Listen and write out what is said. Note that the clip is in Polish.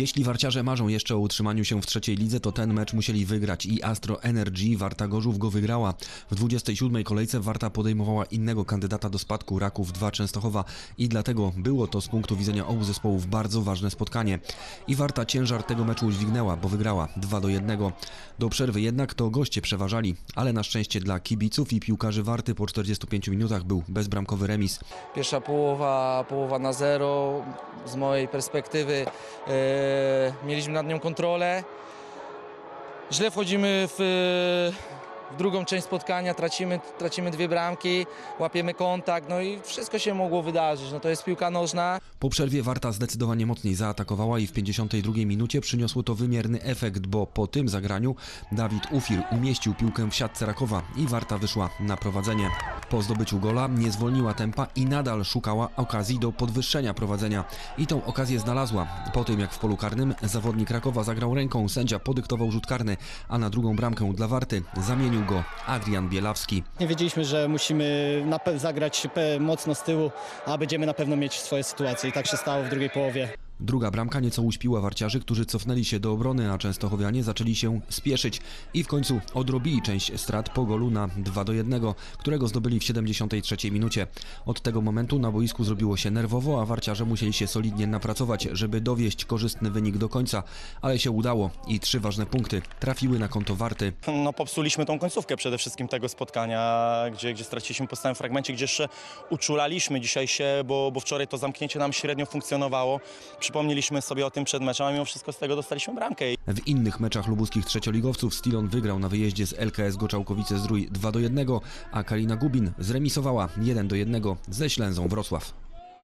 Jeśli warciarze marzą jeszcze o utrzymaniu się w trzeciej lidze, to ten mecz musieli wygrać i Astro Energy Warta Gorzów go wygrała. W 27. kolejce Warta podejmowała innego kandydata do spadku Raków 2 Częstochowa i dlatego było to z punktu widzenia obu zespołów bardzo ważne spotkanie. I Warta ciężar tego meczu udźwignęła, bo wygrała 2 do 1. Do przerwy jednak to goście przeważali, ale na szczęście dla kibiców i piłkarzy Warty po 45 minutach był bezbramkowy remis. Pierwsza połowa, połowa na zero. Z mojej perspektywy e, mieliśmy nad nią kontrolę. Źle wchodzimy w, w drugą część spotkania, tracimy, tracimy dwie bramki, łapiemy kontakt, no i wszystko się mogło wydarzyć. No to jest piłka nożna. Po przerwie Warta zdecydowanie mocniej zaatakowała i w 52 minucie przyniosło to wymierny efekt, bo po tym zagraniu Dawid Ufir umieścił piłkę w siatce Rakowa i Warta wyszła na prowadzenie. Po zdobyciu gola nie zwolniła tempa i nadal szukała okazji do podwyższenia prowadzenia. I tą okazję znalazła. Po tym jak w polu karnym zawodnik Rakowa zagrał ręką, sędzia podyktował rzut karny, a na drugą bramkę dla Warty zamienił go Adrian Bielawski. Nie wiedzieliśmy, że musimy zagrać mocno z tyłu, a będziemy na pewno mieć swoje sytuacje. I tak się stało w drugiej połowie. Druga bramka nieco uśpiła warciarzy, którzy cofnęli się do obrony, a Częstochowianie zaczęli się spieszyć i w końcu odrobili część strat po golu na 2 do 1, którego zdobyli w 73 minucie. Od tego momentu na boisku zrobiło się nerwowo, a warciarze musieli się solidnie napracować, żeby dowieść korzystny wynik do końca, ale się udało i trzy ważne punkty trafiły na konto Warty. no, popsuliśmy tą końcówkę przede wszystkim tego spotkania, gdzie, gdzie straciliśmy po stałym fragmencie, gdzie jeszcze uczulaliśmy dzisiaj się, bo, bo wczoraj to zamknięcie nam średnio funkcjonowało. Przypomnieliśmy sobie o tym przed meczem, a mimo wszystko z tego dostaliśmy bramkę. W innych meczach lubuskich trzecioligowców Stilon wygrał na wyjeździe z LKS Goczałkowice Zdrój 2 do 1, a Kalina Gubin zremisowała 1 do 1 ze Ślęzą Wrocław.